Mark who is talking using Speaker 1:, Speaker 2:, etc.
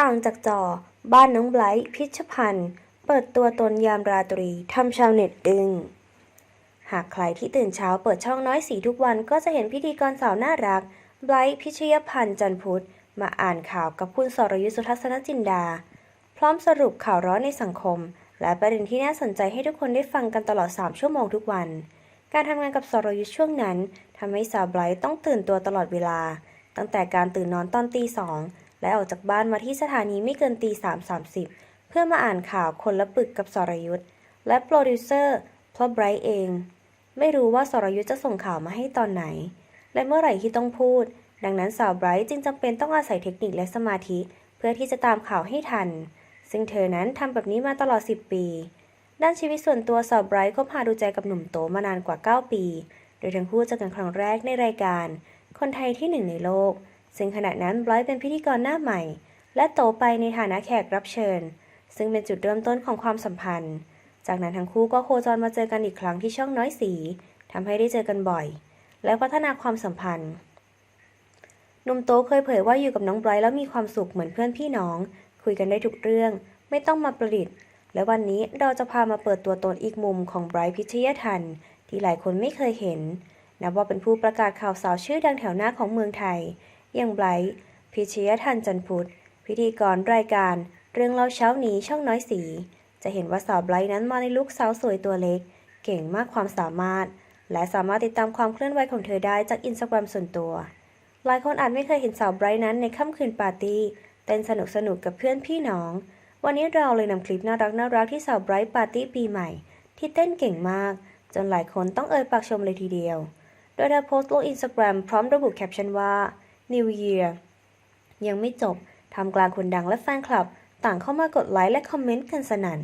Speaker 1: ต่างจากจอ บ้านน้องไบรท์พิชพันธ์เปิดตัวตนยามราตรีทำชาวเน็ตอึงหากใครที่ตื่นเช้าเปิดช่องน้อยสีทุกวันก็จะเห็นพิธีกรสาวน่ารักไบรท์พิชยพันธ์จันพุธมาอ่านข่าวกับคุณสรยุทธสุทัศนจินดา พร้อมสรุปข่าวร้อนในสังคม และประเด็นที่น่าสนใจให้ทุกคนได้ฟังกันตลอด 3 ชั่วโมงทุกวัน การทำงานกับสรยุทธช่วงนั้นทำให้สาวไบรท์ต้องตื่นตัวตลอดเวลา ตั้งแต่การตื่นนอนตอนตีสอง และออกจากบ้านมาที่สถานีไม่เกินตีสามสามสิบเพื่อมาอ่านข่าวคนละปึกกับสรยุทธและโปรดิวเซอร์เพราะไบรท์เอง ไม่รู้ว่าสรยุทธจะส่งข่าวมาให้ตอนไหน และเมื่อไหร่ที่ต้องพูด ดังนั้นสาวไบรท์จึงจำเป็นต้องอาศัยเทคนิคและสมาธิ เพื่อที่จะตามข่าวให้ทัน ซึ่งเธอนั้นทำแบบนี้มาตลอด 10 ปี ด้านชีวิตส่วนตัวสาวไบรท์คบหาดูใจกับหนุ่มโตมานานกว่า 9 ปี โดยทั้งคู่เจอกันครั้งแรกในรายการ คนไทยที่หนึ่งในโลก ซึ่งขณะนั้นไบรท์เป็นพิธีกรหน้าใหม่ และโตไปในฐานะแขกรับเชิญ ซึ่งเป็นจุดเริ่มต้นของความสัมพันธ์ จากนั้นทั้งคู่ก็โคจรมาเจอกันอีกครั้งที่ช่องน้อยสีทำให้ได้เจอกันบ่อย และพัฒนาความสัมพันธ์หนุ่มโตเคยเผยว่าอยู่กับน้องไบรท์แล้วมีความสุขเหมือนเพื่อนพี่น้อง คุยกันได้ทุกเรื่อง ไม่ต้องมาประดิษฐ์ และวันนี้เราจะพามาเปิดตัวตนอีกมุมของไบรท์พิชยทัน ที่หลายคนไม่เคยเห็น นับว่าเป็นผู้ประกาศข่าวสาวชื่อดังแถวหน้าของเมืองไทย อย่างไบรท์พิชยทันจันพุทธพิธีกรรายการ เรื่องเล่าเช้านี้ช่องน้อยสี จะเห็นว่าสาวไบรท์นั้นมาในลุคสาวสวยตัวเล็ก เก่งมากความสามารถ และสามารถติดตามความเคลื่อนไหวของเธอได้จากอินสตาแกรมส่วนตัว หลายคนอาจไม่เคยเห็นสาวไบรท์นั้นในค่ำคืนปาร์ตี้เต้นสนุกสนุกกับเพื่อนพี่น้อง วันนี้เราเลยนำคลิปน่ารักน่ารักที่สาวไบรท์ปาร์ตี้ปีใหม่ ที่เต้นเก่งมาก จนหลายคนต้องเอ่ยปากชมเลยทีเดียว โดยเธอโพสต์ลงอินสตาแกรมพร้อมระบุแคปชั่นว่า New Year ยังไม่จบทำกลางคนดังและแฟนคลับ ต่างเข้ามากดไลค์และคอมเมนต์กันสนั่น